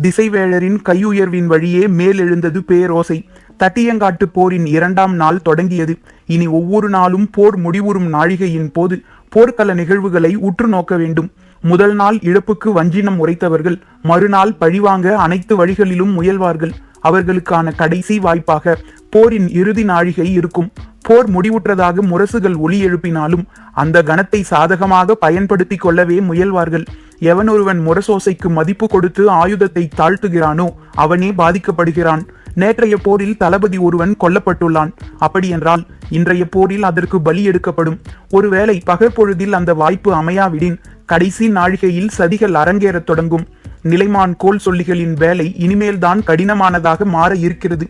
திசைவேளரின் கையுயர்வின் வழியே மேலெழுந்தது பேரோசை. தட்டியங்காட்டு போரின் இரண்டாம் நாள் தொடங்கியது. இனி ஒவ்வொரு நாளும் போர் முடிவுறும் நாழிகையின் போது போர்க்கள நிகழ்வுகளை உற்று நோக்க வேண்டும். முதல் நாள் இழப்புக்கு வஞ்சினம் உரைத்தவர்கள் மறுநாள் பழிவாங்க அனைத்து வழிகளிலும் முயல்வார்கள். அவர்களுக்கான கடைசி வாய்ப்பாக போரின் இறுதி நாழிகை இருக்கும். போர் முடிவுற்றதாக முரசுகள் ஒலி எழுப்பினாலும் அந்த கணத்தை சாதகமாக பயன்படுத்திக் கொள்ளவே முயல்வார்கள். எவனொருவன் முரசோசைக்கு மதிப்பு கொடுத்து ஆயுதத்தை தாழ்த்துகிறானோ அவனே பாதிக்கப்படுகிறான். நேற்றைய போரில் தளபதி ஒருவன் கொல்லப்பட்டுள்ளான். அப்படியென்றால் இன்றைய போரில் அதற்கு பலி எடுக்கப்படும். ஒருவேளை பகற்பொழுதில் அந்த வாய்ப்பு அமையாவிடின் கடைசி நாழிகையில் சதிகள் அரங்கேறத் தொடங்கும். நிலைமான் கோல் சொல்லிகளின் வேலை இனிமேல்தான் கடினமானதாக மாற இருக்கிறது.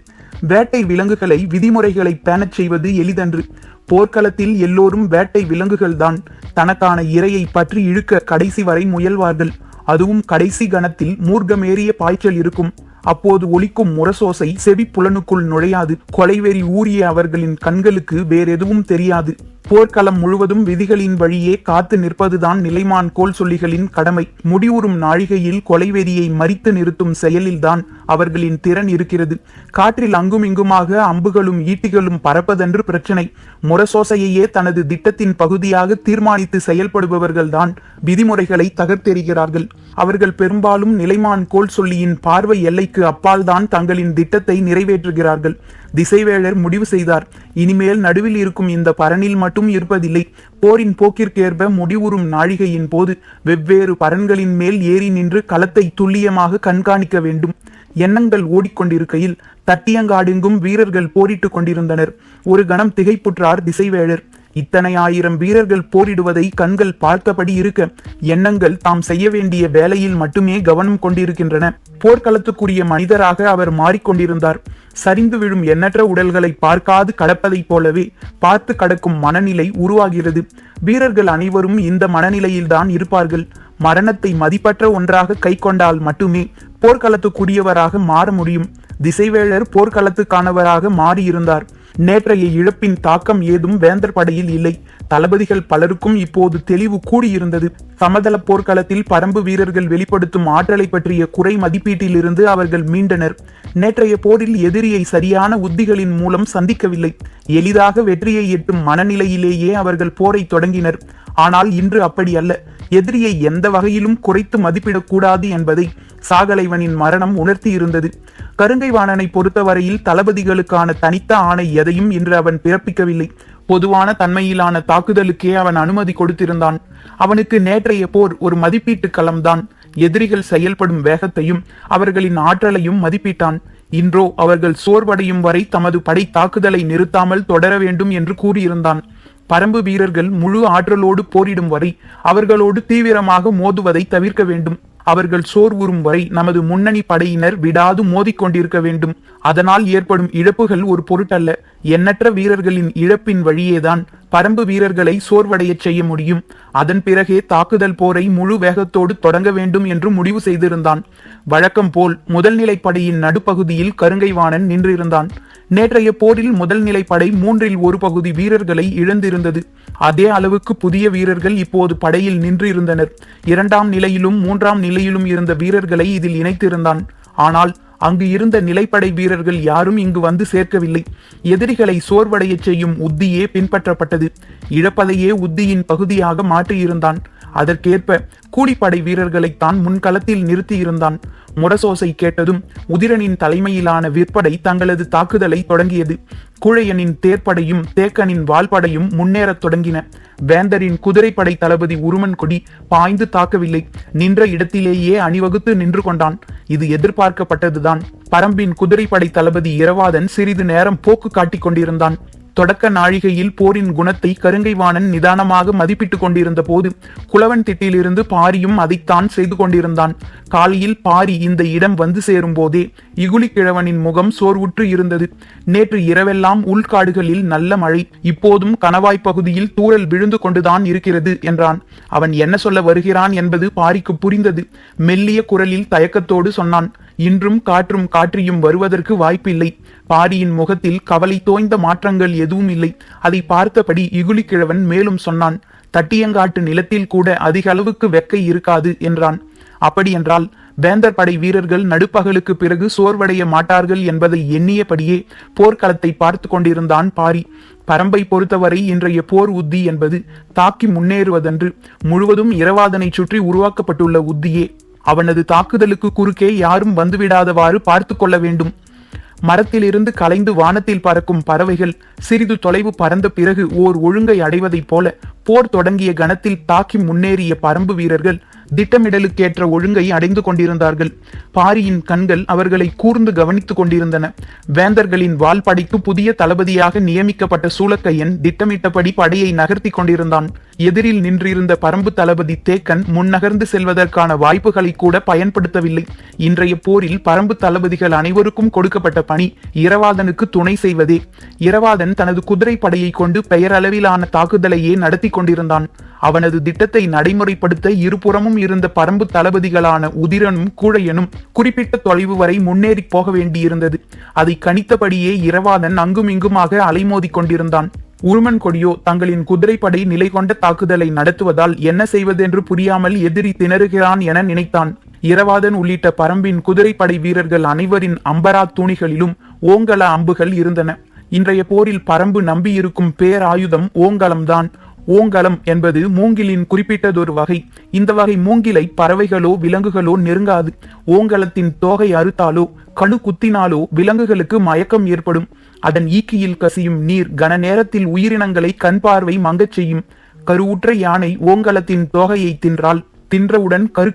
வேட்டை விலங்குகளை விதிமுறைகளை பேணச் செய்வது எளிதன்று. போர்க்களத்தில் எல்லோரும் வேட்டை விலங்குகள்தான். தனக்கான இரையை பற்றி இழுக்க கடைசி வரை முயல்வார்கள். அதுவும் கடைசி கணத்தில் மூர்க்கமேறிய பாய்ச்சல் இருக்கும். அப்போது ஒலிக்கும் முரசோசை செவி புலனுக்குள் நுழையாது. கொலைவெறி ஊறிய அவர்களின் கண்களுக்கு வேறெதுவும் தெரியாது. போர்க்களம் முழுவதும் விதிகளின் வழியே காத்து நிற்பதுதான் நிலைமான் கோல் சொல்லிகளின் கடமை. முடிவுறும் நாழிகையில் கொலைவெறியை மறித்து நிறுத்தும் செயலில்தான் அவர்களின் திறன் இருக்கிறது. காற்றில் அங்கும் இங்குமாக அம்புகளும் ஈட்டிகளும் பறப்பதென்று பிரச்சனை. முரசோசையையே தனது திட்டத்தின் பகுதியாக தீர்மானித்து செயல்படுபவர்கள்தான் விதிமுறைகளை தகர்த்தெறிகிறார்கள். அவர்கள் பெரும்பாலும் நிலைமான் கோல் சொல்லியின் பார்வை எல்லைக்கு அப்பால்தான் தங்களின் திட்டத்தை நிறைவேற்றுகிறார்கள். திசைவேளர் முடிவு செய்தார். இனிமேல் நடுவில் இருக்கும் இந்த பரனில் மட்டும் இருப்பதில்லை. போரின் போக்கிற்கேற்ப முடிவுறும் நாழிகையின் போது வெவ்வேறு பரன்களின் மேல் ஏறி நின்று களத்தை துல்லியமாக கண்காணிக்க வேண்டும். எண்ணங்கள் ஓடிக்கொண்டிருக்கையில் தட்டியங்காடெங்கும் வீரர்கள் போரிட்டுக் கொண்டிருந்தனர். ஒரு கணம் திகைப்புற்றார் திசைவேளர் இத்தனை ஆயிரம் வீரர்கள் போரிடுவதை கண்கள் பார்த்தபடி இருக்க எண்ணங்கள் தாம் செய்ய வேண்டிய வேலையில் மட்டுமே கவனம் கொண்டிருக்கின்றன. போர்க்களத்துக்குரிய மனிதராக அவர் மாறிக்கொண்டிருந்தார். சரிந்து விழும் எண்ணற்ற உடல்களை பார்க்காது கடப்பதைப் போலவே பார்த்து கடக்கும் மனநிலை உருவாகிறது. வீரர்கள் அனைவரும் இந்த மனநிலையில்தான் இருப்பார்கள். மரணத்தை மதிப்பற்ற ஒன்றாக கை கொண்டால் மட்டுமே போர்க்களத்துக்குரியவராக மாற முடியும். திசைவேளர் போர்க்களத்துக்கானவராக மாறியிருந்தார். நேற்றைய இழப்பின் தாக்கம் ஏதும் வேந்தர் படையில் இல்லை. தளபதிகள் பலருக்கும் இப்போது தெளிவு கூடியிருந்தது. சமதள போர்க்களத்தில் பரம்பு வீரர்கள் வெளிப்படுத்தும் ஆற்றலை பற்றிய குறை மதிப்பீட்டிலிருந்து அவர்கள் மீண்டனர். நேற்றைய போரில் எதிரியை சரியான உத்திகளின் மூலம் சந்திக்கவில்லை. எளிதாக வெற்றியை எட்டும் மனநிலையிலேயே அவர்கள் போரை தொடங்கினர். ஆனால் இன்று அப்படி அல்ல. எதிரியை எந்த வகையிலும் குறைத்து மதிப்பிடக்கூடாது என்பதை சாகலைவனின் மரணம் உணர்த்தி இருந்தது பொறுத்தவரையில் தளபதிகளுக்கான தனித்த ஆணை எதையும் இன்று அவன் பிறப்பிக்கவில்லை. பொதுவான தன்மையிலான தாக்குதலுக்கே அவன் அனுமதி கொடுத்திருந்தான். அவனுக்கு நேற்றைய போர் ஒரு மதிப்பீட்டு களம்தான். எதிரிகள் செயல்படும் வேகத்தையும் அவர்களின் ஆற்றலையும் மதிப்பிட்டான். இன்றோ அவர்கள் சோர்வடையும் வரை தமது படை தாக்குதலை நிறுத்தாமல் தொடர வேண்டும் என்று கூறியிருந்தான். பரம்பு வீரர்கள் முழு ஆற்றலோடு போரிடும் வரை அவர்களோடு தீவிரமாக மோதுவதை தவிர்க்க வேண்டும். அவர்கள் சோர்வுறும் வரை நமது முன்னணி படையினர் விடாது மோதிக்கொண்டிருக்க வேண்டும். அதனால் ஏற்படும் இழப்புகள் ஒரு பொருட்டல்ல. எண்ணற்ற வீரர்களின் இழப்பின் வழியேதான் பரம்பு வீரர்களை சோர்வடையச் செய்ய முடியும். அதன் பிறகே தாக்குதல் போரை முழு வேகத்தோடு தொடங்க வேண்டும் என்று முடிவு செய்திருந்தான். வழக்கம் போல் முதல் நிலைப்படையின் நடுப்பகுதியில் கருங்கைவாணன் நின்றிருந்தான். நேற்றைய போரில் முதல் நிலைப்படை மூன்றில் ஒரு பகுதி வீரர்களை இழந்திருந்தது. அதே அளவுக்கு புதிய வீரர்கள் இப்போது படையில் நின்றிருந்தனர். இரண்டாம் நிலையிலும் மூன்றாம் நிலையிலும் இருந்த வீரர்களை இதில் இணைத்திருந்தான். ஆனால் அங்கு இருந்த நிலைப்படை வீரர்கள் யாரும் இங்கு வந்து சேர்க்கவில்லை. எதிரிகளை சோர்வடையச் செய்யும் உத்தியே பின்பற்றப்பட்டது. இழப்பதையே உத்தியின் பகுதியாக மாற்றியிருந்தான். அதற்கேற்ப கூலிப்படை வீரர்களைத்தான் முன்களத்தில் நிறுத்தியிருந்தான். முரசோசை கேட்டதும் உதிரனின் தலைமையிலான விற்படை தங்களது தாக்குதலை தொடங்கியது. குழையனின் தேர்ப்படையும் தேக்கனின் வால்படையும் முன்னேறத் தொடங்கின. வேந்தரின் குதிரைப்படை தளபதி உருமன் கொடி பாய்ந்து தாக்கவில்லை. நின்ற இடத்திலேயே அணிவகுத்து நின்று கொண்டான். இது எதிர்பார்க்கப்பட்டதுதான். பரம்பின் குதிரைப்படை தளபதி இரவாதன் சிறிது நேரம் போக்கு காட்டிக் கொண்டிருந்தான். தொடக்க நாழிகையில் போரின் குணத்தை கருங்கைவாணன் நிதானமாக மதிப்பிட்டுக் கொண்டிருந்த போது குளவன் திட்டிலிருந்து பாரியும் அதைத்தான் செய்து கொண்டிருந்தான். காலையில் பாரி இந்த இடம் வந்து சேரும் போதே இகுலி கிழவனின் முகம் சோர்வுற்று இருந்தது. நேற்று இரவெல்லாம் உள்காடுகளில் நல்ல மழை இப்போதும் கணவாய் பகுதியில் தூறல் விழுந்து கொண்டுதான் இருக்கிறது என்றான். அவன் என்ன சொல்ல வருகிறான் என்பது பாரிக்கு புரிந்தது. மெல்லிய குரலில் தயக்கத்தோடு சொன்னான் இன்றும் காற்றும் காற்றியும் வருவதற்கு வாய்ப்பில்லை. பாரியின் முகத்தில் கவலை தோய்ந்த மாற்றங்கள் எதுவும் இல்லை. அதை பார்த்தபடி இகுலிக்கிழவன் மேலும் சொன்னான் தட்டியங்காட்டு நிலத்தில் கூட அதிக அளவுக்கு வெக்கை இருக்காது என்றான். அப்படியென்றால் வேந்தர் படை வீரர்கள் நடுப்பகலுக்கு பிறகு சோர்வடைய மாட்டார்கள் என்பதை எண்ணியபடியே போர்க்களத்தை பார்த்து கொண்டிருந்தான் பாரி. பரம்பை பொறுத்தவரை இன்றைய போர் உத்தி என்பது தாக்கி முன்னேறுவதன்று முழுவதும் இரவாதனை சுற்றி உருவாக்கப்பட்டுள்ள உத்தியே. அவனது தாக்குதலுக்கு குறுக்கே யாரும் வந்துவிடாதவாறு பார்த்து கொள்ள வேண்டும். மரத்திலிருந்து கலைந்து வானத்தில் பறக்கும் பறவைகள் சிறிது தொலைவு பறந்த பிறகு ஓர் ஒழுங்கை அடைவதைப் போல போர் தொடங்கிய கணத்தில் தாக்கி முன்னேறிய பரம்பு வீரர்கள் திட்டமிடலுக்கேற்ற ஒழுங்கை அடைந்து கொண்டிருந்தார்கள். பாரியின் கண்கள் அவர்களை கூர்ந்து கவனித்துக் கொண்டிருந்தன. வேந்தர்களின் வால்படைக்கு புதிய தளபதியாக நியமிக்கப்பட்ட சூளக்கையன் திட்டமிட்டபடி படையை நகர்த்தி கொண்டிருந்தான். எதிரில் நின்றிருந்த பரம்பு தளபதி தேக்கன் முன்னகர்ந்து செல்வதற்கான வாய்ப்புகளை கூட பயன்படுத்தவில்லை. இன்றைய போரில் பரம்பு தளபதிகள் அனைவருக்கும் கொடுக்கப்பட்ட பணி இரவாதனுக்கு துணை செய்வதே. இரவாதன் தனது குதிரை படையை கொண்டு பெயரளவிலான தாக்குதலையே நடத்தி கொண்டிருந்தான் அவனது திட்டத்தை நடைமுறைப்படுத்த இருபுறமும் இருந்த பரம்பு தளபதிகளான உதிரனும் கூழையனும் குறிப்பிட்ட தொலைவு வரை முன்னேறி போக வேண்டியிருந்தது. அதை கணித்தபடியே இரவாதன் அங்குமிங்குமாக அலைமோதி கொண்டிருந்தான். உருமன் கொடியோ தங்களின் குதிரைப்படை நிலை கொண்ட தாக்குதலை நடத்துவதால் என்ன செய்வதென்று புரியாமல் எதிரி திணறுகிறான் என நினைத்தான். இரவாதன் உள்ளிட்ட பரம்பின் குதிரைப்படை வீரர்கள் அனைவரின் அம்பரா தூணிகளிலும் ஓங்கல அம்புகள் இருந்தன. இன்றைய போரில் பரம்பு நம்பியிருக்கும் பேராயுதம் ஓங்கலம்தான். ஓங்கலம் என்பது மூங்கிலின் குறிப்பிட்டதொரு வகை. இந்த வகை மூங்கிலை பறவைகளோ விலங்குகளோ நெருங்காது. ஓங்கலத்தின் தோகை அறுத்தாலோ கணு குத்தினாலோ விலங்குகளுக்கு மயக்கம் ஏற்படும். அதன் ஈக்கியில் கசியும் நீர் கன நேரத்தில் உயிரினங்களை கண் பார்வை மங்கச் செய்யும். கருவுற்ற யானை ஓங்கலத்தின் தோகையை தின்றால் தின்றவுடன் கரு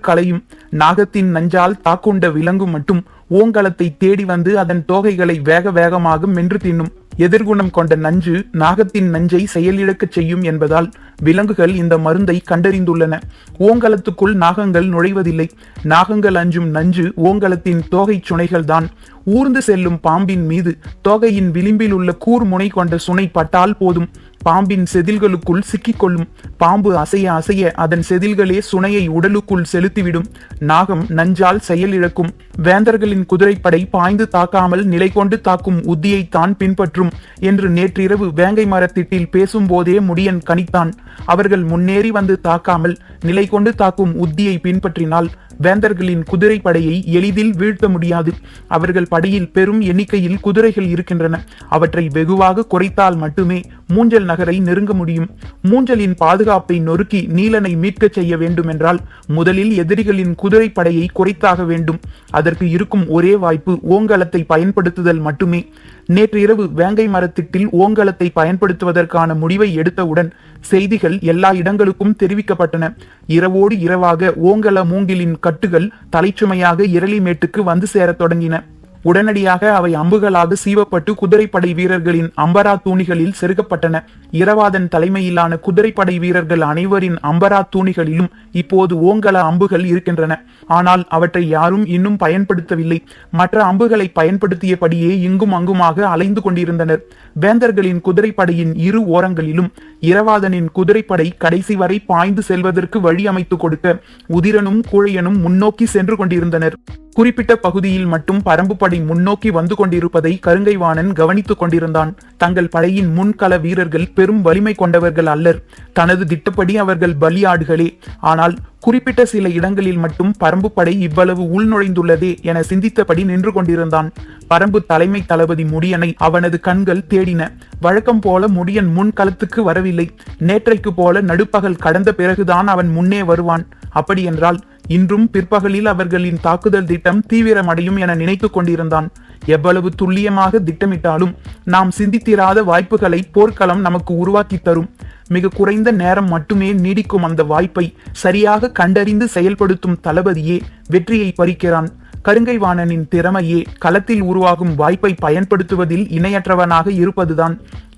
நாகத்தின் நஞ்சால் தாக்குண்ட விலங்கு மட்டும் ஓங்கலத்தை தேடி வந்து அதன் தோகைகளை வேக வேகமாக மென்று தின்னும். எதிர்குணம் கொண்ட நஞ்சு நாகத்தின் நஞ்சை செயலிழக்கச் செய்யும் என்பதால் விலங்குகள் இந்த மருந்தை கண்டறிந்துள்ளன. ஓங்கலத்துக்குள் நாகங்கள் நுழைவதில்லை. நாகங்கள் அஞ்சும் நஞ்சு ஓங்கலத்தின் தோகை சுனைகள்தான். ஊர்ந்து செல்லும் பாம்பின் மீது தோகையின் விளிம்பில் உள்ள கூர் முனை கொண்ட சுனை பட்டால் போதும். பாம்பின் செதில்களுக்குள் சிக்கிக்கொள்ளும். பாம்பு அசைய அசைய அதன் செதில்களே சுனையை உடலுக்குள் செலுத்திவிடும். நாகம் நஞ்சால் செயலிழக்கும் வேந்தர்களின் குதிரைப்படை பாய்ந்து தாக்காமல் நிலை கொண்டு தாக்கும் உத்தியை தான் பின்பற்றும் என்று நேற்றிரவு வேங்கை மரத்திட்டில் பேசும்போதே முடியன் கணித்தான். அவர்கள் முன்னேறி வந்து தாக்காமல் நிலை கொண்டு தாக்கும் உத்தியை பின்பற்றினால் வேந்தர்களின் குதிரை படையை எளிதில் வீழ்த்த முடியாது. அவர்கள் படையில் பெரும் எண்ணிக்கையில் குதிரைகள் இருக்கின்றன. அவற்றை வெகுவாக குறைத்தால் மட்டுமே மூஞ்சல் நகரை நெருங்க முடியும். மூஞ்சலின் பாதுகாப்பை நொறுக்கி நீலனை மீட்கச் செய்ய வேண்டுமென்றால் முதலில் எதிரிகளின் குதிரை படையை குறைத்தாக வேண்டும். அதற்கு இருக்கும் ஒரே வாய்ப்பு ஓங்கலத்தை பயன்படுத்துதல் மட்டுமே. நேற்று இரவு வேங்கை மரத்திட்டில் ஓங்கலத்தை பயன்படுத்துவதற்கான முடிவை எடுத்தவுடன் செய்திகள் எல்லா இடங்களுக்கும் தெரிவிக்கப்பட்டன. இரவோடு இரவாக ஓங்கல மூங்கிலின் கட்டுகள் தலைச்சுமையாக இரளிமேட்டுக்கு வந்து சேரத் தொடங்கின. உடனடியாக அவை அம்புகளாக சீவப்பட்டு குதிரைப்படை வீரர்களின் அம்பரா தூணிகளில் செருகப்பட்டன. இரவாதன் தலைமையிலான குதிரைப்படை வீரர்கள் அனைவரின் அம்பரா தூணிகளிலும் இப்போது ஓங்கல அம்புகள் இருக்கின்றன. ஆனால் அவற்றை யாரும் இன்னும் பயன்படுத்தவில்லை. மற்ற அம்புகளை பயன்படுத்தியபடியே இங்கும் அங்குமாக அலைந்து கொண்டிருந்தனர். வேந்தர்களின் குதிரைப்படையின் இரு ஓரங்களிலும் இரவாதனின் குதிரைப்படை கடைசி வரை பாய்ந்து செல்வதற்கு வழி அமைத்துக் கொடுக்க உதிரனும் கூழையனும் முன்னோக்கி சென்று கொண்டிருந்தனர். குறிப்பிட்ட பகுதியில் மட்டும் பரம்பு படை முன்னோக்கி வந்து கொண்டிருப்பதை கருங்கைவாணன் கவனித்துக் கொண்டிருந்தான். தங்கள் படையின் முன்கள வீரர்கள் பெரும் வலிமை கொண்டவர்கள் அல்லர். தனது திட்டப்படி அவர்கள் பலியாடுகளே. ஆனால் குறிப்பிட்ட சில இடங்களில் மட்டும் பரம்பு படை இவ்வளவு உள்நுழைந்துள்ளதே என சிந்தித்தபடி நின்று கொண்டிருந்தான். பரம்பு தலைமை தளபதி முடியனை அவனது கண்கள் தேடின. வழக்கம் போல முடியன் முன்களத்துக்கு வரவில்லை. நேற்றைக்கு போல நடுப்பகல் கடந்த பிறகுதான் அவன் முன்னே வருவான். அப்படியென்றால் இன்றும் பிற்பகலில் அவர்களின் தாக்குதல் திட்டம் தீவிரமடையும் என நினைத்து கொண்டிருந்தான். எவ்வளவு துல்லியமாக திட்டமிட்டாலும் நாம் சிந்தித்திராத வாய்ப்புகளை போர்க்களம் நமக்கு உருவாக்கி தரும். மிக குறைந்த நேரம் மட்டுமே நீடிக்கும் அந்த வாய்ப்பை சரியாக கண்டறிந்து செயல்படுத்தும் தளபதியே வெற்றியை பறிக்கிறான். கருங்கைவாணனின் திறமையே களத்தில் உருவாகும் வாய்ப்பை பயன்படுத்துவதில் இணையற்றவனாக இருப்பதுதான்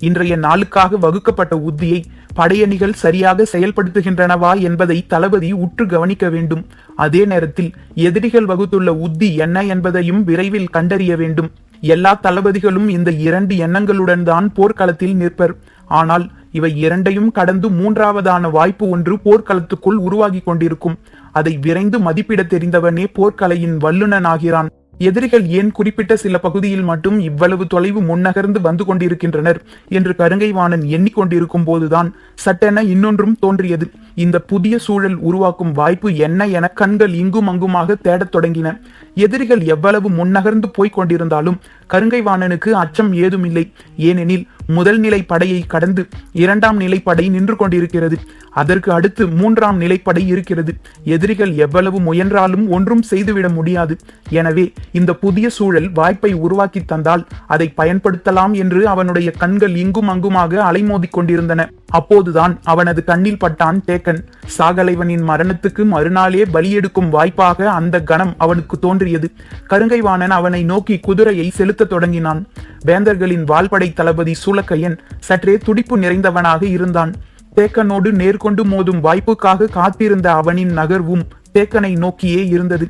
இன்றைய நாளுக்காக வகுக்கப்பட்ட உத்தியை படையணிகள் சரியாக செயல்படுத்துகின்றனவா என்பதை தளபதி உற்று கவனிக்க வேண்டும். அதே நேரத்தில் எதிரிகள் வகுத்துள்ள உத்தி என்ன என்பதையும் விரைவில் கண்டறிய வேண்டும். எல்லா தளபதிகளும் இந்த இரண்டு எண்ணங்களுடன் தான் போர்க்களத்தில் நிற்பர். ஆனால் இவை இரண்டையும் கடந்து மூன்றாவதான வாய்ப்பு ஒன்று போர்க்களத்துக்குள் உருவாகி கொண்டிருக்கும். அதை விரைந்து மதிப்பிட தெரிந்தவனே போர்க்கலையின் வல்லுனனாகிறான். எதிரிகள் ஏன் குறிப்பிட்ட சில பகுதியில் மட்டும் இவ்வளவு தொலைவு முன்னகர்ந்து வந்து கொண்டிருக்கின்றனர் என்று கருங்கைவாணன் எண்ணிக்கொண்டிருக்கும் போதுதான் சட்டென இன்னொன்றும் தோன்றியது. இந்த புதிய சூழல் உருவாக்கும் வாய்ப்பு என்ன என கண்கள் இங்கும் அங்குமாக தேடத் தொடங்கின. எதிரிகள் எவ்வளவு முன்னகர்ந்து போய்க் கொண்டிருந்தாலும் கருங்கைவாணனுக்கு அச்சம் ஏதுமில்லை. ஏனெனில் முதல் நிலை படையை கடந்து இரண்டாம் நிலைப்படை நின்று கொண்டிருக்கிறது. அதற்கு அடுத்து மூன்றாம் நிலைப்படை இருக்கிறது. எதிரிகள் எவ்வளவு முயன்றாலும் ஒன்றும் செய்துவிட முடியாது. எனவே இந்த புதிய சூழல் வாய்ப்பை உருவாக்கி தந்தால் அதை பயன்படுத்தலாம் என்று அவனுடைய கண்கள் இங்கும் அங்குமாக அலைமோதி கொண்டிருந்தன. அப்போதுதான் அவனது கண்ணில் பட்டான் தேக்கன். சாகலைவனின் மரணத்துக்கு மறுநாளே பலியெடுக்கும் வாய்ப்பாக அந்த கணம் அவனுக்கு தோன்றியது. கருங்கைவாணன் அவனை நோக்கி குதிரையை செலுத்தத் தொடங்கினான். வேந்தர்களின் வாள்படை தளபதி சூலக்கையன் சற்றே துடிப்பு நிறைந்தவனாக இருந்தான். தேக்கனோடு நேர்கொண்டு மோதும் வாய்ப்புக்காக காத்திருந்த அவனின் நகர்வும் தேக்கனை நோக்கியே இருந்தது.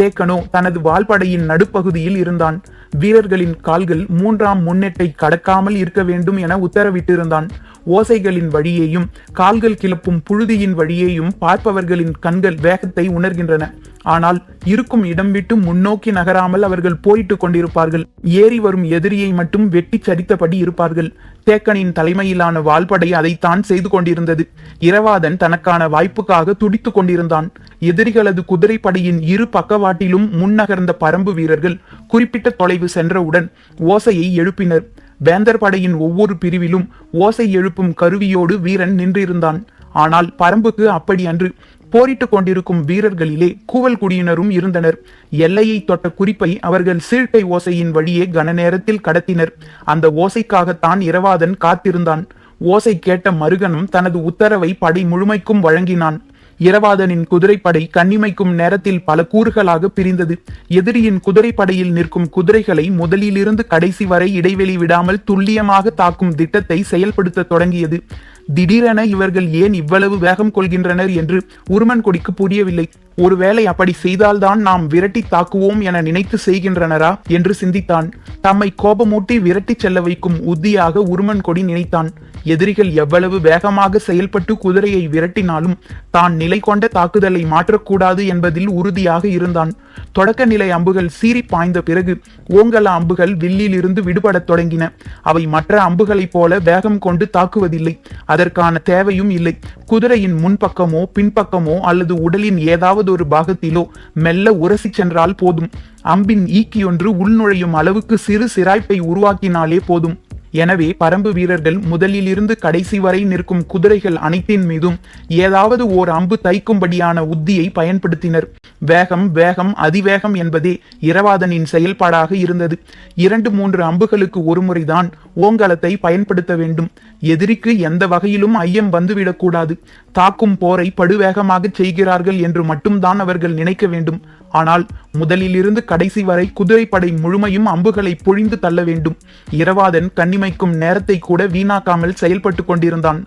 தேக்கனோ தனது வாள்படையின் நடுப்பகுதியில் இருந்தான். வீரர்களின் கால்கள் மூன்றாம் முன்னெட்டை கடக்காமல் இருக்க வேண்டும் என உத்தரவிட்டிருந்தான். ஓசைகளின் வழியேயும் கால்கள் கிளப்பும் புழுதியின் வழியேயும் பார்ப்பவர்களின் கண்கள் வேகத்தை உணர்கின்றன. ஆனால் இருக்கும் இடம் விட்டு முன்னோக்கி நகராமல் அவர்கள் போயிட்டு கொண்டிருப்பார்கள். ஏறி வரும் எதிரியை மட்டும் வெட்டி சரித்தபடி இருப்பார்கள். தேக்கனின் தலைமையிலான வாள்படை அதைத்தான் செய்து கொண்டிருந்தது. இரவாதன் தனக்கான வாய்ப்புக்காக துடித்துக் கொண்டிருந்தான். எதிரிகளது குதிரைப்படையின் இரு பக்கவாட்டிலும் முன்னகர்ந்த பரம்பு வீரர்கள் குறிப்பிட்ட தொலைவு சென்றவுடன் ஓசையை எழுப்பினர். வேந்தர் படையின் ஒவ்வொரு பிரிவிலும் ஓசை எழுப்பும் கருவியோடு வீரன் நின்றிருந்தான். ஆனால் பரம்புக்கு அப்படி அன்று போரிட்டுக் கொண்டிருக்கும் வீரர்களிலே கூவல் குடியினரும் இருந்தனர். எல்லையை தொட்ட குறிப்பை அவர்கள் சீழ்கை ஓசையின் வழியே கன நேரத்தில் கடத்தினர். அந்த ஓசைக்காகத்தான் இரவாதன் காத்திருந்தான். ஓசை கேட்ட மருகனும் தனது உத்தரவை படை முழுமைக்கும் வழங்கினான். இரவாதனின் குதிரைப்படை கண்ணிமைக்கும் நேரத்தில் பல கூறுகளாக பிரிந்தது. எதிரியின் குதிரைப்படையில் நிற்கும் குதிரைகளை முதலிலிருந்து கடைசி வரை இடைவெளி விடாமல் துல்லியமாக தாக்கும் திட்டத்தை செயல்படுத்த தொடங்கியது. திடீரென இவர்கள் ஏன் இவ்வளவு வேகம் கொள்கின்றனர் என்று உருமன் கொடிக்கு புரியவில்லை. ஒருவேளை அப்படி செய்தால்தான் நாம் விரட்டி தாக்குவோம் என நினைத்து செய்கின்றனரா என்று சிந்தித்தான். தம்மை கோபமூட்டி விரட்டி செல்ல வைக்கும் உத்தியாக உருமன் கொடி நினைத்தான். எதிரிகள் எவ்வளவு வேகமாக செயல்பட்டு குதிரையை விரட்டினாலும் தான் நிலை கொண்ட தாக்குதலை மாற்றக்கூடாது என்பதில் உறுதியாக இருந்தான். தொடக்க நிலை அம்புகள் சீறி பாய்ந்த பிறகு ஓங்கல அம்புகள் வில்லில் இருந்து விடுபடத் தொடங்கின. அவை மற்ற அம்புகளைப் போல வேகம் கொண்டு தாக்குவதில்லை. அதற்கான தேவையும் இல்லை. குதிரையின் முன்பக்கமோ பின்பக்கமோ அல்லது உடலின் ஏதாவது ஒரு பாகத்திலோ மெல்ல உரசி சென்றால் போதும். அம்பின் ஈக்கியொன்று உள்நுழையும் அளவுக்கு சிறு சிராய்ப்பை உருவாக்கினாலே போதும். எனவே பரம்பு வீரர்கள் முதலில் இருந்து கடைசி வரை நிற்கும் குதிரைகள் அனைத்தின் மீதும் ஏதாவது ஓர் அம்பு தைக்கும்படியான உத்தியை பயன்படுத்தினர். வேகம் வேகம் அதிவேகம் என்பதே இரவாதனின் செயல்பாடாக இருந்தது. இரண்டு மூன்று அம்புகளுக்கு ஒருமுறைதான் ஓங்கலத்தை பயன்படுத்த வேண்டும். எதிரிக்கு எந்த வகையிலும் ஐயம் வந்துவிடக்கூடாது. தாக்கும் போரை படுவேகமாக செய்கிறார்கள் என்று மட்டும்தான் அவர்கள் நினைக்க வேண்டும். ஆனால் முதலிலிருந்து கடைசி வரை குதிரைப்படை முழுமையும் அம்புகளை பொழிந்து தள்ள வேண்டும். இரவாதன் கண்ணிமைக்கும் நேரத்தை கூட வீணாக்காமல் செயல்பட்டு கொண்டிருந்தான்.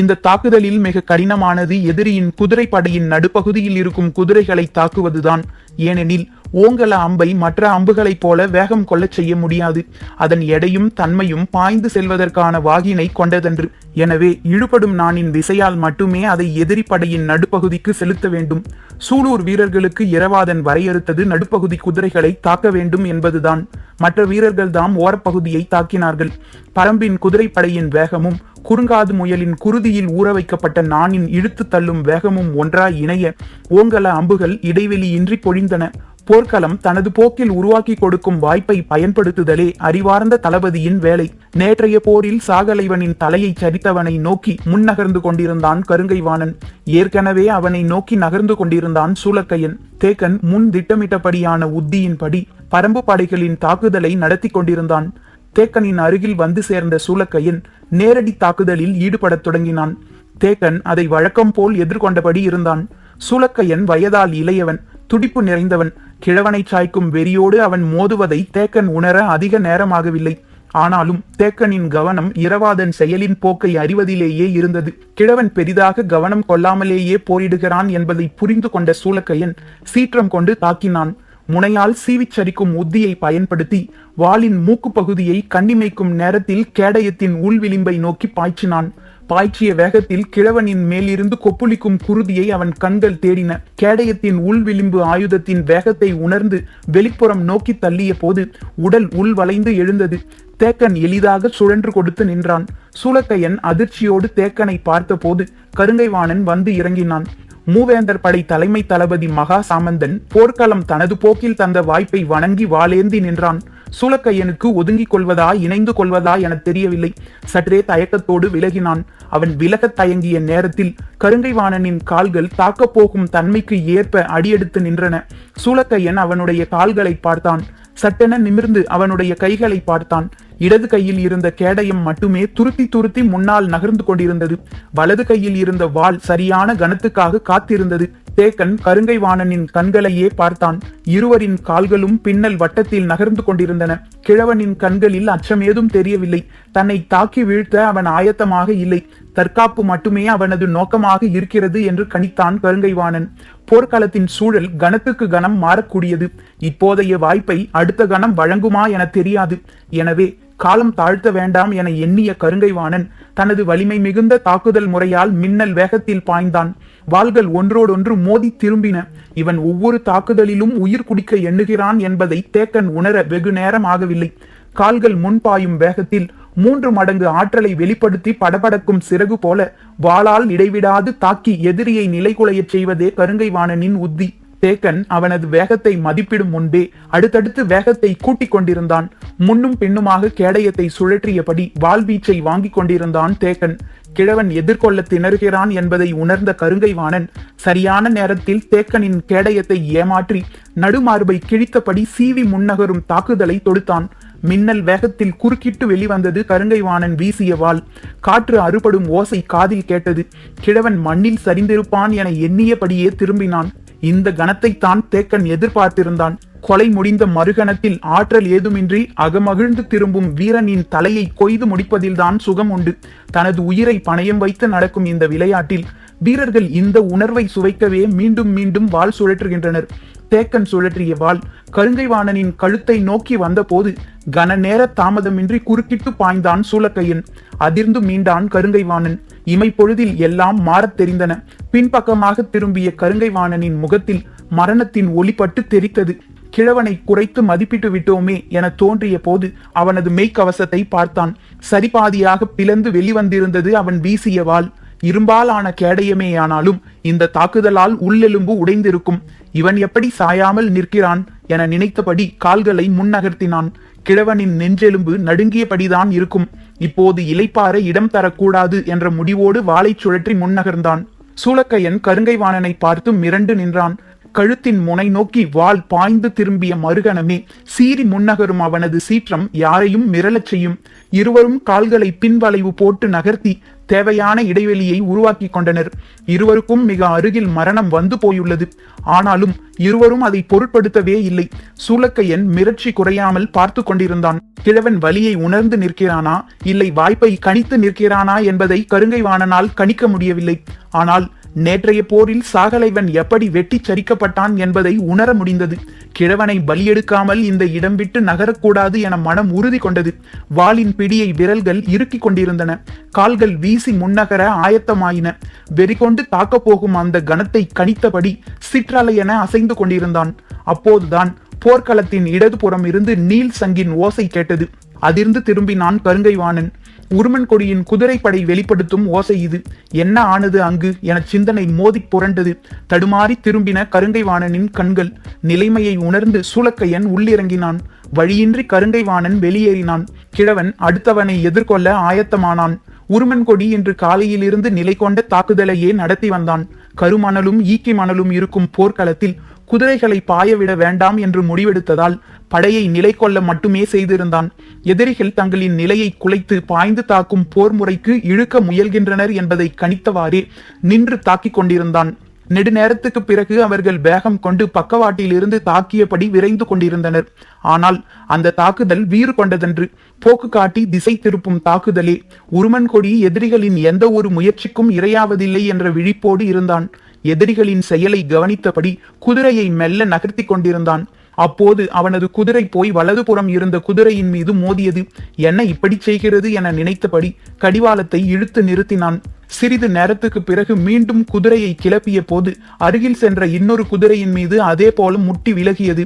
இந்த தாக்குதலில் மிக கடினமானது எதிரியின் குதிரைப்படையின் நடுப்பகுதியில் இருக்கும் குதிரைகளை தாக்குவதுதான். ஏனெனில் ஓங்கல அம்பை மற்ற அம்புகளைப் போல வேகம் கொள்ளச் செய்ய முடியாது. அதன் எடையும் தன்மையும் பாய்ந்து செல்வதற்கான வாகினை கொண்டதன்று. எனவே இழுபடும் நானின் விசையால் மட்டுமே அதை எதிரி படையின் நடுப்பகுதிக்கு செலுத்த வேண்டும். சூலூர் வீரர்களுக்கு இரவாதன் வரையறுத்தது நடுப்பகுதி குதிரைகளை தாக்க வேண்டும் என்பதுதான். மற்ற வீரர்கள் தாம் ஓரப்பகுதியை தாக்கினார்கள். பரம்பின் குதிரைப்படையின் வேகமும் குறுங்காது முயலின் குருதியில் ஊற வைக்கப்பட்ட நானின் இழுத்து தள்ளும் வேகமும் ஒன்றாய் இணைய ஓங்கல அம்புகள் இடைவெளியின்றி பொழிந்தன. போர்க்களம் தனது போக்கில் உருவாக்கி கொடுக்கும் வாய்ப்பை பயன்படுத்துதலே அறிவார்ந்த தளபதியின் வேலை. நேற்றைய போரில் சாகலைவனின் தலையை சரித்தவனை நோக்கி முன்னகர்ந்து கொண்டிருந்தான் கருங்கைவாணன். ஏற்கனவே அவனை நோக்கி நகர்ந்து கொண்டிருந்தான் சூலக்கையன். தேக்கன் முன் திட்டமிட்டபடியான உத்தியின்படி பரம்பு படைகளின் தாக்குதலை நடத்தி கொண்டிருந்தான். தேக்கனின் அருகில் வந்து சேர்ந்த சூலக்கையன் நேரடி தாக்குதலில் ஈடுபடத் தொடங்கினான். தேக்கன் அதை வழக்கம் போல் எதிர்கொண்டபடி இருந்தான். சூலக்கையன் வயதால் இளையவன் துடிப்பு நிறைந்தவன் கிழவனை சாய்க்கும் வெறியோடு அவன் மோதுவதை தேக்கன் உணர அதிக நேரமாகவில்லை. ஆனாலும் தேக்கனின் கவனம் இரவாதன் செயலின் போக்கை அறிவதிலேயே இருந்தது. கிழவன் பெரிதாக கவனம் கொள்ளாமலேயே போரிடுகிறான் என்பதை புரிந்து கொண்ட சூலக்கையன் சீற்றம் கொண்டு தாக்கினான். முனையால் சீவிச் சரிக்கும் உத்தியை பயன்படுத்தி வாளின் மூக்கு பகுதியை கண்ணிமைக்கும் நேரத்தில் கேடயத்தின் உள்விளிம்பை நோக்கி பாய்ச்சினான். பாய்ச்சிய வேகத்தில் கிழவனின் மேலிருந்து கொப்புளிக்கும் குருதியை அவன் கண்கள் தேடின. கேடயத்தின் உள் விளிம்பு ஆயுதத்தின் வேகத்தை உணர்ந்து வெளிப்புறம் நோக்கி தள்ளிய போது உடல் உள் வளைந்து எழுந்தது. தேக்கன் எளிதாக சுழன்று கொடுத்து நின்றான். சூலக்கையன் அதிர்ச்சியோடு தேக்கனை பார்த்தபோது கருங்கைவாணன் வந்து இறங்கினான். மூவேந்தர் படை தலைமை தளபதி மகா சாமந்தன் போர்க்களம் தனது போக்கில் தந்த வாய்ப்பை வணங்கி வாளேந்தி நின்றான். சூலக்கையனுக்கு ஒதுங்கிக் கொள்வதா இணைந்து கொள்வதா என தெரியவில்லை. சற்றே தயக்கத்தோடு விலகினான். அவன் விலகத் தயங்கிய நேரத்தில் கருங்கைவாணனின் கால்கள் தாக்கப் போகும் தன்மைக்கு ஏற்ப அடியெடுத்து நின்றன. சூலக்கையன் அவனுடைய கால்களை பார்த்தான். சட்டென நிமிர்ந்து அவனுடைய கைகளை பார்த்தான். இடது கையில் இருந்த கேடயம் மட்டுமே துருத்தி துருத்தி முன்னால் நகர்ந்து கொண்டிருந்தது. வலது கையில் இருந்த வாள் சரியான கணத்துக்காக காத்திருந்தது. தேக்கன் கருங்கை வாணனின் கண்களையே பார்த்தான். இருவரின் கால்களும் பின்னல் வட்டத்தில் நகர்ந்து கொண்டிருந்தன. கிழவனின் கண்களில் அச்சமேதும் தெரியவில்லை. தன்னை தாக்கி வீழ்த்த அவன் ஆயத்தமாக இல்லை. தற்காப்பு மட்டுமே அவனது நோக்கமாக இருக்கிறது என்று கணித்தான் கருங்கைவாணன். போர்க்களத்தின் சூழல் கணத்துக்கு கணம் மாறக்கூடியது. இப்போதைய வாய்ப்பை அடுத்த கணம் வழங்குமா என தெரியாது. எனவே காலம் தாழ்த்த வேண்டாம் என எண்ணிய கருங்கைவாணன் தனது வலிமை மிகுந்த தாக்குதல் முறையால் மின்னல் வேகத்தில் பாய்ந்தான். வாள்கள் ஒன்றோடொன்று மோதி திரும்பின. இவன் ஒவ்வொரு தாக்குதலிலும் உயிர் குடிக்க எண்ணுகிறான் என்பதை தேக்கன் உணர வெகு நேரம் ஆகவில்லை. கால்கள் முன்பாயும் வேகத்தில் மூன்று மடங்கு ஆற்றலை வெளிப்படுத்தி படபடக்கும் சிறகு போல வாளால் இடைவிடாது தாக்கி எதிரியை நிலைகுலையச் செய்வதே கருங்கைவாணனின் உத்தி. தேக்கன் அவனது வேகத்தை மதிப்பிடும் முன்பே அடுத்தடுத்து வேகத்தை கூட்டிக் கொண்டிருந்தான். முன்னும் பின்னுமாக கேடயத்தை சுழற்றியபடி வாள்வீச்சை வாங்கிக் கொண்டிருந்தான் தேக்கன். கிழவன் எதிர்கொள்ள திணறுகிறான் என்பதை உணர்ந்த கருங்கைவாணன் சரியான நேரத்தில் தேக்கனின் கேடயத்தை ஏமாற்றி நடுமார்பை கிழித்தபடி சீவி முன்னகரும் தாக்குதலை தொடுத்தான். மின்னல் வேகத்தில் குறுக்கிட்டு வெளிவந்தது கருங்கைவாணன் வீசிய வாள். காற்று அறுபடும் ஓசை காதில் கேட்டது. கிழவன் மண்ணில் சரிந்திருப்பான் என எண்ணியபடியே திரும்பினான். இந்த கணத்தை தான் தேக்கன் எதிர்பார்த்திருந்தான். கொலை முடிந்த மறுகணத்தில் ஆற்றல் ஏதுமின்றி அகமகிழ்ந்து திரும்பும் வீரனின் தலையை கொய்து முடிப்பதில்தான் சுகம் உண்டு. தனது உயிரை பணயம் வைத்து நடக்கும் இந்த விளையாட்டில் வீரர்கள் இந்த உணர்வை சுவைக்கவே மீண்டும் மீண்டும் வாள் சுழற்றுகின்றனர். தேக்கன் சுழற்றிய வாள் கருங்கைவாணனின் கழுத்தை நோக்கி வந்தபோது கன நேர தாமதமின்றி குறுக்கிட்டு பாய்ந்தான் சூலக்கையன். அதிர்ந்து மீண்டான் கருங்கைவாணன். இமைப்பொழுதில் எல்லாம் மாறத் தெரிந்தன. பின்பக்கமாக திரும்பிய கருங்கைவாணனின் முகத்தில் மரணத்தின் ஒளிப்பட்டு தெரித்தது. கிழவனை குறைத்து மதிப்பிட்டு விட்டோமே என தோன்றிய போது அவனது மெய்க்கவசத்தை பார்த்தான். சரிபாதியாக பிளந்து வெளிவந்திருந்தது அவன் வீசிய வாள். இரும்பாலான கேடயமேயானாலும் இந்த தாக்குதலால் உள்ளெலும்பு உடைந்திருக்கும். இவன் எப்படி சாயாமல் நிற்கிறான் என நினைத்தபடி கால்களை முன்னகர்த்தினான். கிழவனின் நெஞ்செலும்பு நடுங்கியபடிதான் இருக்கும். இப்போது இலைப்பாற இடம் தரக்கூடாது என்ற முடிவோடு வாளைச் சுழற்றி முன்னகர்ந்தான். சூலக்கையன் கருங்கைவானனை பார்த்து மிரண்டு நின்றான். கழுத்தின் முனை நோக்கி வாள் பாய்ந்து திரும்பிய மறுகணமே சீறி முன்னகரும் அவனது சீற்றம் யாரையும் மிரளச் செய்யும். இருவரும் கால்களை பின்வளைவு போட்டு நகர்த்தி தேவையான இடைவெளியை உருவாக்கி கொண்டனர். இருவருக்கும் மிக அருகில் மரணம் வந்து போயுள்ளது. ஆனாலும் இருவரும் அதை பொருட்படுத்தவே இல்லை. சூலக்கையன் மிரட்சி குறையாமல் பார்த்து கொண்டிருந்தான். கிழவன் வலியை உணர்ந்து நிற்கிறானா? இல்லை வாய்ப்பை கணித்து நிற்கிறானா என்பதை கருங்கைவானனால் கணிக்க முடியவில்லை. ஆனால் நேற்றைய போரில் சாகலைவன் எப்படி வெட்டி சரிக்கப்பட்டான் என்பதை உணர முடிந்தது. கிழவனை பலியெடுக்காமல் இந்த இடம் விட்டு நகரக்கூடாது என மனம் உறுதி கொண்டது. வாளின் பிடியை விரல்கள் இறுக்கிக் கொண்டிருந்தன. கால்கள் வீசி முன்னகர ஆயத்தமாயின. வெறிகொண்டு தாக்கப் போகும் அந்த கணத்தை கணித்தபடி சிற்றலை என அசைந்து கொண்டிருந்தான். அப்போதுதான் போர்க்களத்தின் இடதுபுறம் இருந்து நீல் சங்கின் ஓசை கேட்டது. அதிர்ந்து திரும்பினான் கருங்கைவாணன். உருமன் கொடியின் குதிரைப்படை வெளிப்படுத்தும் ஓசை இது. என்ன ஆனது அங்கு என சிந்தனை மோதி புரண்டது. தடுமாறி திரும்பின கருங்கைவாணனின் கண்கள் நிலைமையை உணர்ந்து சூலக்கையன் உள்ளிறங்கினான். வழியின்றி கருங்கைவாணன் வெளியேறினான். கிழவன் அடுத்தவனை எதிர்கொள்ள ஆயத்தமானான். உருமன் கொடி இன்று காலையிலிருந்து நிலை கொண்ட தாக்குதலையே நடத்தி வந்தான். கருமணலும் ஈக்கி மணலும் இருக்கும் போர்க்களத்தில் குதிரைகளை பாயவிட வேண்டாம் என்று முடிவெடுத்ததால் படையை நிலை கொள்ள மட்டுமே செய்திருந்தான். எதிரிகள் தங்களின் நிலையை குலைத்து பாய்ந்து தாக்கும் போர் முறைக்கு இழுக்க முயல்கின்றனர் என்பதை கணித்தவாறே நின்று தாக்கிக் கொண்டிருந்தான். நெடுநேரத்துக்கு பிறகு அவர்கள் வேகம் கொண்டு பக்கவாட்டிலிருந்து தாக்கியபடி விரைந்து கொண்டிருந்தனர். ஆனால் அந்த தாக்குதல் வீறு கொண்டதென்று போக்கு காட்டி திசை திருப்பும் தாக்குதலே உருமன் கொடி எதிரிகளின் எந்த ஒரு முயற்சிக்கும் இரையாவதில்லை என்ற விழிப்போடு இருந்தான். எதிரிகளின் செயலை கவனித்தபடி குதிரையை மெல்ல நகர்த்தி கொண்டிருந்தான். அப்போது அவனது குதிரை போய் வலதுபுறம் இருந்த குதிரையின் மீது மோதியது என்ன இப்படி செய்கிறது என நினைத்தபடி கடிவாளத்தை இழுத்து நிறுத்தினான். சிறிது நேரத்துக்கு பிறகு மீண்டும் குதிரையை கிளப்பிய போது அருகில் சென்ற இன்னொரு குதிரையின் மீது அதே போல முட்டி விலகியது.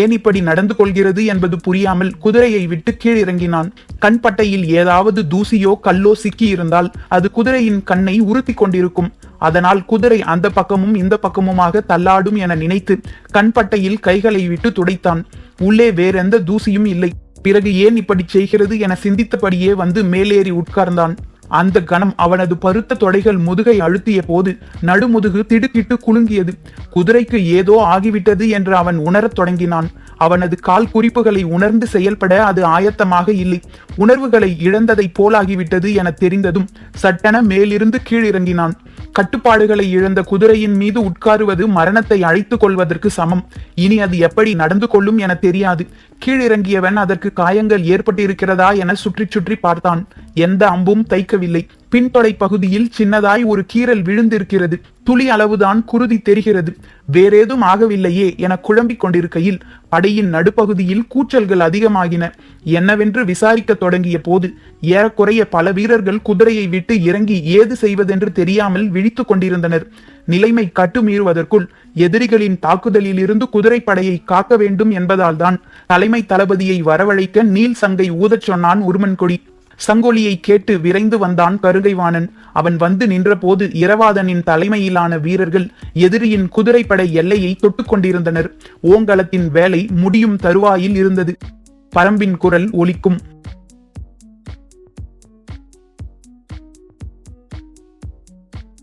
ஏன் இப்படி நடந்து கொள்கிறது என்பது புரியாமல் குதிரையை விட்டு கீழிறங்கினான். கண்பட்டையில் ஏதாவது தூசியோ கல்லோ சிக்கி இருந்தால் அது குதிரையின் கண்ணை உறுத்தி கொண்டிருக்கும். அதனால் குதிரை அந்த பக்கமும் இந்த பக்கமுமாக தள்ளாடும் என நினைத்து கண்பட்டையில் கைகளை விட்டு துடைத்தான். உள்ளே வேறெந்த தூசியும் இல்லை. பிறகு ஏன் இப்படி செய்கிறது என சிந்தித்தபடியே வந்து மேலேறி உட்கார்ந்தான். அந்த கணம் அவனது பருத்த தொடைகள் முதுகை அழுத்திய போது நடுமுதுகு திடுக்கிட்டு குலுங்கியது. குதிரைக்கு ஏதோ ஆகிவிட்டது என்று அவன் உணரத் தொடங்கினான். அவனது கால் குறிப்புகளை உணர்ந்து செயல்பட அது ஆயத்தமாக இல்லை. உணர்வுகளை இழந்ததைப் போலாகிவிட்டது என தெரிந்ததும் சட்டென மேலிருந்து கீழிறங்கினான். கட்டுப்பாடுகளை இழந்த குதிரையின் மீது உட்காருவது மரணத்தை அழைத்துக் கொள்வதற்கு சமம். இனி அது எப்படி நடந்து கொள்ளும் என தெரியாது. கீழிறங்கியவன் அதற்கு காயங்கள் ஏற்பட்டிருக்கிறதா என சுற்றி சுற்றி பார்த்தான். எந்த அம்பும் தைக்கவில்லை. பின்தொடை பகுதியில் சின்னதாய் ஒரு கீறல் விழுந்திருக்கிறது. துளி அளவுதான் குருதி தெரிகிறது. வேறேதும் ஆகவில்லையே என குழம்பிக் கொண்டிருக்கையில் படையின் நடுப்பகுதியில் கூச்சல்கள் அதிகமாகின. என்னவென்று விசாரிக்க தொடங்கிய போது ஏறக்குறைய பல வீரர்கள் குதிரையை விட்டு இறங்கி ஏது செய்வதென்று தெரியாமல் விழித்துக் கொண்டிருந்தனர். நிலைமை கட்டுமீறுவதற்குள் எதிரிகளின் தாக்குதலில் இருந்து குதிரைப்படையை காக்க வேண்டும் என்பதால்தான் தலைமை தளபதியை வரவழைக்க நீல் சங்கை ஊதச் சொன்னான் உருமன்கொடி. சங்கொலியை கேட்டு விரைந்து வந்தான் கருங்கைவாணன் அவன் வந்து நின்றபோது இரவாதனின் தலைமையிலான வீரர்கள் எதிரியின் குதிரைப்படை எல்லையை தொட்டுக்கொண்டிருந்தனர் ஓங்கலத்தின் வேலை முடியும் தருவாயில் இருந்தது. பரம்பின் குரல் ஒலிக்கும்.